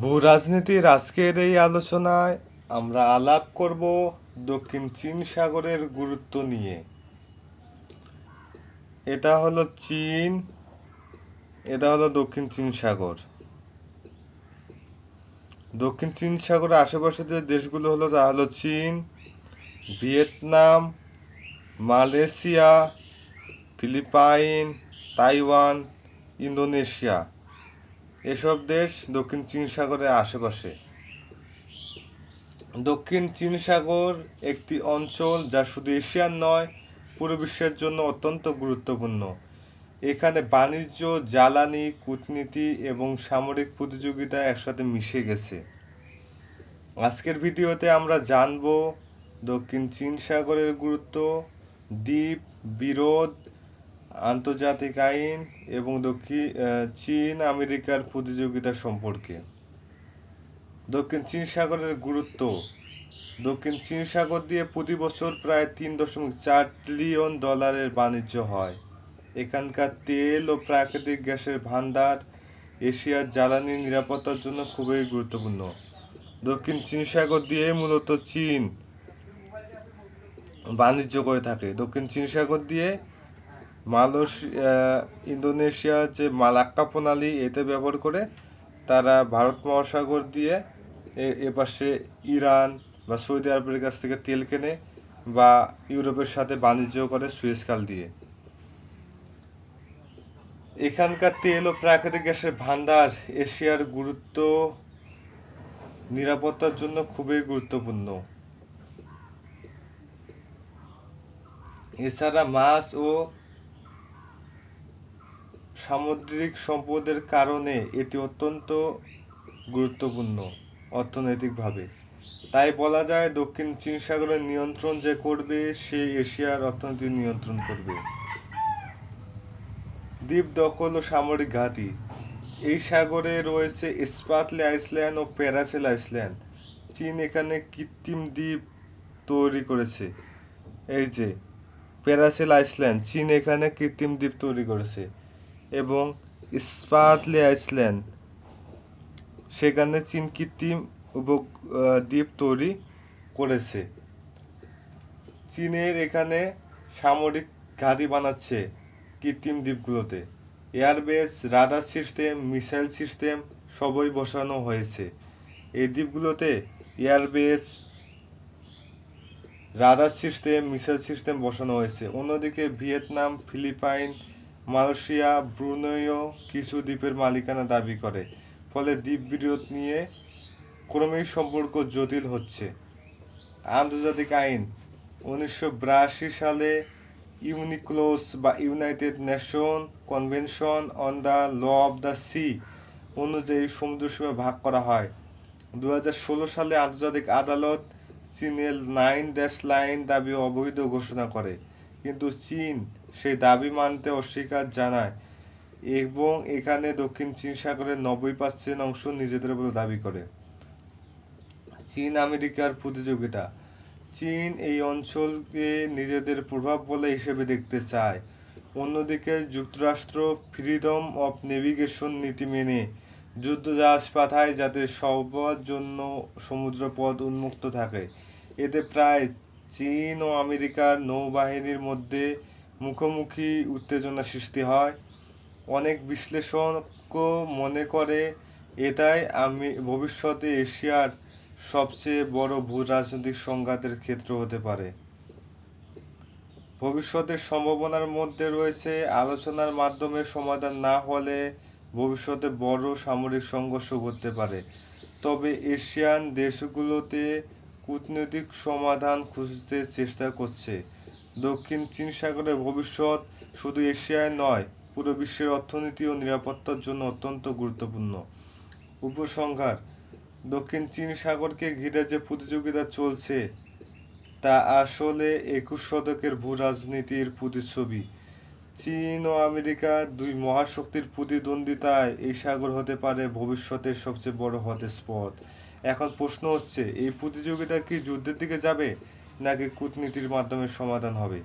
ভূ রাজনীতির আজকের এই আলোচনায় আমরা আলাপ করব দক্ষিণ চীন সাগরের গুরুত্ব নিয়ে। এটা হলো চীন, এটা হলো দক্ষিণ চীন সাগর। দক্ষিণ চীন সাগরের আশেপাশে যে দেশগুলো হলো তা হলো চীন, Vietnam, Malaysia, Philippines, Taiwan, Indonesia. এসব দেশ দক্ষিণ চীন সাগরের আশেপাশে। দক্ষিণ চীন সাগর একটি অঞ্চল যা শুধু এশিয়ার নয়, পুরো বিশ্বের জন্য অত্যন্ত গুরুত্বপূর্ণ। এখানে বাণিজ্য, জ্বালানি, কূটনীতি এবং সামরিক প্রতিযোগিতা একসাথে মিশে গেছে। আজকের ভিডিওতে আমরা জানব দক্ষিণ চীন সাগরের গুরুত্ব, দ্বীপ, বিরোধ আন্তর্জাতিক আইন এবং দক্ষিণ চীন, আমেরিকার প্রতিযোগিতা সম্পর্কে। দক্ষিণ চীন সাগরের গুরুত্ব। দক্ষিণ চীন সাগর দিয়ে প্রতি বছর প্রায় তিন দশমিক চার ট্রিলিয়ন ডলারের বাণিজ্য হয়। এখানকার তেল ও প্রাকৃতিক গ্যাসের ভান্ডার এশিয়ার জ্বালানি নিরাপত্তার জন্য খুবই গুরুত্বপূর্ণ। দক্ষিণ চীন সাগর দিয়ে মূলত চীন বাণিজ্য করে থাকে। দক্ষিণ চীন সাগর দিয়ে মালয়েশিয়া, ইন্দোনেশিয়া যে মালাক্কা প্রণালী এতে ব্যবহার করে, তারা ভারত মহাসাগর দিয়ে এপাশে ইরান বা সৌদি আরবের কাছ থেকে তেল কেনে বা ইউরোপের সাথে বাণিজ্য করে সুয়েজ খাল দিয়ে। এখানকার তেল ও প্রাকৃতিক গ্যাসের ভান্ডার এশিয়ার গুরুত্ব, নিরাপত্তার জন্য খুবই গুরুত্বপূর্ণ। এছাড়া মাছ ও সামুদ্রিক সম্পদের কারণে এটি অত্যন্ত গুরুত্বপূর্ণ অর্থনৈতিকভাবে। তাই বলা যায় দক্ষিণ চীন সাগরের নিয়ন্ত্রণ যে করবে, সে এশিয়ার অর্থনীতি নিয়ন্ত্রণ করবে। দ্বীপ দখল ও সামরিক ঘাঁটি। এই সাগরে রয়েছে স্পাতলে আইসল্যান্ড ও প্যারাসেল আইসল্যান্ড। চীন এখানে কৃত্রিম দ্বীপ তৈরি করেছে। এই যে, প্যারাসেল আইসল্যান্ড, চীন এখানে কৃত্রিম দ্বীপ তৈরি করেছে। এবং স্পার্টলি আইসল্যান্ড সেখানে চীন কৃত্রিম উপ দ্বীপ তৈরি করেছে। চীনের এখানে সামরিক ঘাঁটি বানাচ্ছে কৃত্রিম দ্বীপগুলোতে। Airbase, radar system, missile system সবই বসানো হয়েছে। এই দ্বীপগুলোতে airbase, radar system, missile system বসানো হয়েছে। অন্যদিকে ভিয়েতনাম, ফিলিপাইন মালয়েশিয়া ব্রুনেও কিছু দ্বীপের মালিকানা দাবি করে, ফলে দ্বীপ বিরোধ নিয়ে ক্রমেই সম্পর্ক জটিল হচ্ছে। আন্তর্জাতিক আইন, উনিশশো বিরাশি সালে ইউনিক্লোস বা United Nation Convention on the law of the sea অনুযায়ী সমুদ্রসীমা ভাগ করা হয়। দু হাজার ষোলো সালে আন্তর্জাতিক আদালত চীনের নাইন ড্যাশ লাইন দাবি অবৈধ ঘোষণা করে, কিন্তু চীন সেই দাবি মানতে অস্বীকার জানায় এবং এখানে দক্ষিণ চীন সাগরের নব্বই পার্সেন্ট অংশ নিজেদের বলে দাবি করে। চীন আমেরিকার প্রতিযোগিতা। চীন এই অঞ্চলকে নিজেদের প্রভাব বলে হিসেবে দেখতে চায়। অন্যদিকে যুক্তরাষ্ট্র ফ্রিডম অফ নেভিগেশন নীতি মেনে যুদ্ধজাহাজ পাঠায় যাতে সবার জন্য সমুদ্রপথ উন্মুক্ত থাকে। এতে প্রায় চীন ও আমেরিকার নৌবাহিনীর মধ্যে মুখোমুখি উত্তেজনা সৃষ্টি হয়। অনেক বিশ্লেষক মনে করে, এটাই আমি ভবিষ্যতে এশিয়ার সবচেয়ে বড় ভূ রাজনৈতিক সংঘাতের ক্ষেত্র হতে পারে। ভবিষ্যতের সম্ভাবনার মধ্যে রয়েছে, আলোচনার মাধ্যমে সমাধান না হলে ভবিষ্যতে বড় সামরিক সংঘর্ষ ঘটতে পারে। তবে এশিয়ান দেশগুলোতে কূটনৈতিক সমাধান খুঁজতে চেষ্টা করছে। দক্ষিণ চীন সাগরের ভবিষ্যৎ শুধু এশিয়ায় নয়, পুরো বিশ্বের অর্থনীতি ও নিরাপত্তার জন্য অত্যন্ত গুরুত্বপূর্ণ। উপসংহার, দক্ষিণ চীন সাগরকে ঘিরে যে প্রতিযোগিতা চলছে, তা আসলে একুশ শতকের ভূ রাজনীতির প্রতিচ্ছবি। চীন ও আমেরিকা দুই মহাশক্তির প্রতিদ্বন্দ্বিতায় এই সাগর হতে পারে ভবিষ্যতের সবচেয়ে বড় হটস্পট। এখন প্রশ্ন হচ্ছে, এই প্রতিযোগিতা কি যুদ্ধের দিকে যাবে? নাকি কূটনীতির মাধ্যমে সমাধান হবে?